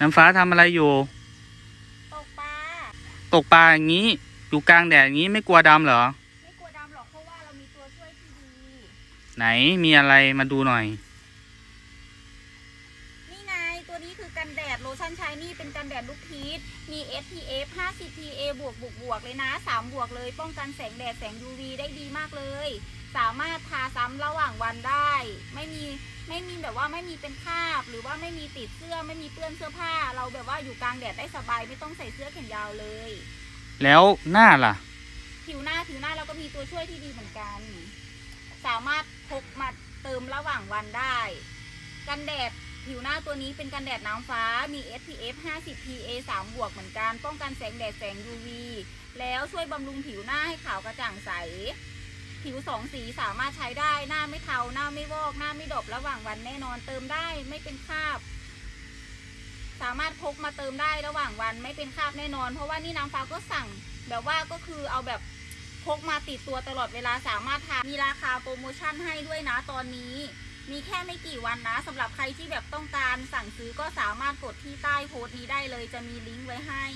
น้ำฟ้าทำอะไรอยู่ ตกปลา ตกปลาอย่างนี้ อยู่กลางแดดอย่างนี้ไม่กลัวดำเหรอ ไม่กลัวดำหรอกเพราะว่าเรามีตัวช่วยที่ดี ไหนมีอะไรมาดูหน่อย นี่ไงตัวนี้คือกันแดดโลชั่นชายนี่เป็นกันแดดลูกพีชมี SPF 50 PA บวกบวกบวกเลยนะ 3 บวกเลย ป้องกันแสงแดดแสง UV ได้ดีมากเลย สามารถทาซ้ำระหว่างวันได้ ไม่มีไม่มีแบบว่าไม่มีเป็นคราบ หรือว่าไม่มีติดเสื้อไม่มีเปื้อนเสื้อผ้า เราแบบว่าอยู่กลางแดดได้สบายไม่ต้องใส่เสื้อแขนยาวเลย แล้วหน้าล่ะ ผิวหน้าผิวหน้าเราก็มีตัวช่วยที่ดีเหมือนกัน สามารถพกมาเติมระหว่างวันได้ กันแดดผิวหน้าตัวนี้เป็นกันแดดน้ำฟ้า มี SPF 50 PA 3 บวกเหมือนกัน ป้องกันแสงแดดแสง UV แล้วช่วยบำรุงผิวหน้าให้ขาวกระจ่างใส ผิวสองสีสามารถใช้ได้หน้าไม่เทาหน้าไม่วอก หน้าไม่ดบระหว่างวันแน่นอนเติมได้ไม่เป็นคราบ สามารถพกมาเติมได้ระหว่างวันไม่เป็นคราบแน่นอน เพราะว่านี่น้ำฟ้าก็สั่ง แบบว่าก็คือเอาแบบพกมาติดตัวตลอดเวลาสามารถทานมีราคาโปรโมชั่นให้ด้วยนะตอนนี้ มีแค่ไม่กี่วันนะสำหรับใครที่แบบต้องการสั่งซื้อก็สามารถกดที่ใต้โพสต์นี้ได้เลยจะมีลิงก์ไว้ให้